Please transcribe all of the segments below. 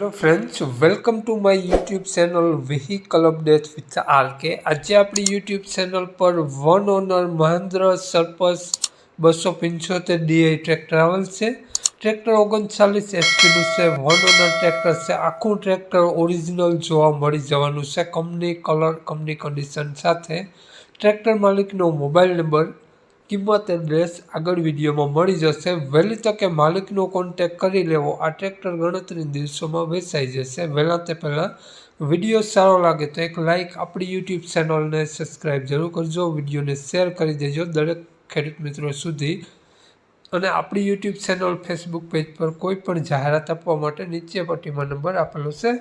Hello friends welcome to my YouTube channel vehicle update with R K આજે આપણી YouTube channel પર one owner Mahindra Sarpanch બસો પંચોતેર D I tractor આવેલ છે. ટ્રેક્ટર ઓગણચાલીસ એસપીનું છે. વન ઓનર ટ્રેક્ટર છે. આખું ટ્રેક્ટર ઓરિજિનલ જોવા મળી જવાનું છે. કંપની કલર કંપની કન્ડિશન સાથે. ટ્રેક્ટર માલિકનો મોબાઈલ નંબર કિંમત એડ્રેસ આગળ વિડીયોમાં મળી જશે. વહેલી તકે માલિકનો કોન્ટેક કરી લેવો. આ ટ્રેક્ટર ગણતરી દિવસોમાં વેચાઈ જશે. વહેલા તે પહેલાં વીડિયો સારો લાગે તો એક લાઇક આપણી યુટ્યુબ ચેનલને સબસ્ક્રાઈબ જરૂર કરજો. વિડીયોને શેર કરી દેજો દરેક ખેડૂત મિત્રો સુધી. અને આપણી યુટ્યુબ ચેનલ ફેસબુક પેજ પર કોઈ પણ જાહેરાત આપવા માટે નીચે પટ્ટીમાં નંબર આપેલો છે.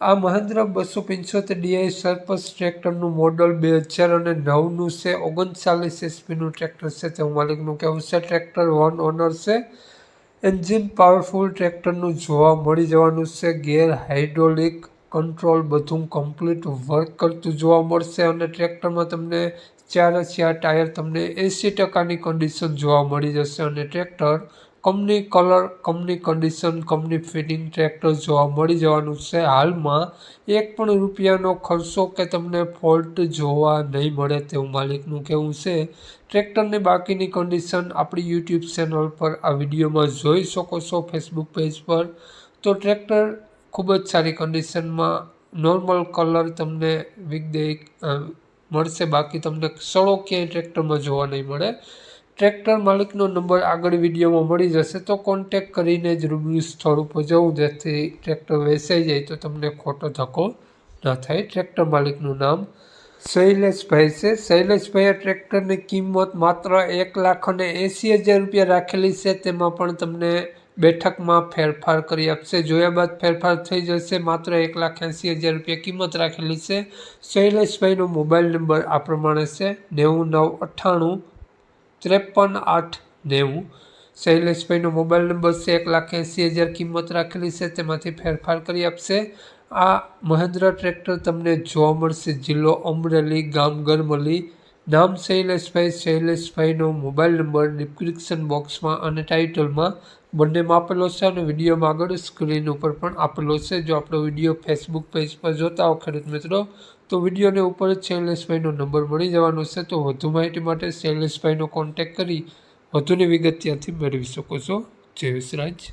આ મહેન્દ્ર બસો પંચોતેર ડીઆઈ સરપસ ટ્રેક્ટરનું મોડલ બે હજાર અને નવનું છે, ઓગણચાલીસ એસપીનું ટ્રેક્ટર છે. તેવું માલિકનું કહેવું છે, ટ્રેક્ટર વન ઓનર છે. એન્જિન પાવરફુલ ટ્રેક્ટરનું જોવા મળી જવાનું છે. ગેર હાઇડ્રોલિક કંટ્રોલ બધું કમ્પ્લીટ વર્ક કરતું જોવા મળશે અને ટ્રેક્ટરમાં તમને ચારે ચાર ટાયર તમને એંસી ટકાની કન્ડિશન જોવા મળી જશે અને tractor company colour company condition company fitting tractor જોવા મળી જવાનું છે. હાલમાં એક પણ રૂપિયાનો ખર્ચો કે તમને ફોલ્ટ જોવા નહીં મળે તેવું માલિકનું કહેવું છે. ટ્રેક્ટરની બાકીની કન્ડિશન આપણી યુટ્યુબ ચેનલ પર આ વિડીયોમાં જોઈ શકો છો ફેસબુક પેજ પર. તો ટ્રેક્ટર ખૂબ જ સારી કન્ડિશનમાં નોર્મલ કલર તમને વીકડે મળશે. બાકી તમને સડો ક્યાંય ટ્રેક્ટરમાં જોવા નહીં મળે. ટ્રેક્ટર માલિકનો નંબર આગળ વિડીયોમાં મળી જશે, તો કોન્ટેક કરીને જ રૂબરૂ સ્થળ ઉપર જવું, જેથી ટ્રેક્ટર વેચાઈ જાય તો તમને ખોટો ધક્કો ન થાય. ટ્રેક્ટર માલિકનું નામ શૈલેષભાઈ છે. શૈલેષભાઈએ ટ્રેક્ટરની કિંમત માત્ર એક લાખ અને એંસી હજાર રૂપિયા રાખેલી છે. તેમાં પણ તમને બેઠકમાં ફેરફાર કરી આપશે. જોયા બાદ ફેરફાર થઈ જશે. માત્ર એક લાખ એંસી હજાર રૂપિયા કિંમત રાખેલી છે. શૈલેષભાઈનો મોબાઈલ નંબર આ પ્રમાણે છે. નેવું નવ અઠ્ઠાણું ત્રેપન આઠ નેવું. શૈલેષભાઈનો મોબાઈલ નંબર છે એક લાખ એંસી હજાર કિંમત રાખેલી છે. તેમાંથી ફેરફાર કરી આપશે. આ મહેન્દ્ર ટ્રેક્ટર તમને જોવા મળશે. જિલ્લો અમરેલી, ગામ ગરમલી. નામ શૈલેષભાઈ. શૈલેષભાઈનો મોબાઈલ નંબર ડિસ્ક્રિપ્શન બોક્સમાં અને ટાઇટલમાં બંનેમાં આપેલો છે અને વિડીયોમાં આગળ સ્ક્રીન ઉપર પણ આપેલો છે. જો આપણો વીડિયો ફેસબુક પેજ પર જોતા હો ખેડૂત મિત્રો, તો વિડીયોને ઉપર જ શૈલેષભાઈનો નંબર મળી જવાનો છે. તો વધુ માહિતી માટે શૈલેષભાઈનો કોન્ટેક કરી વધુની વિગત ત્યાંથી મેળવી શકો છો. જય વિસરાજ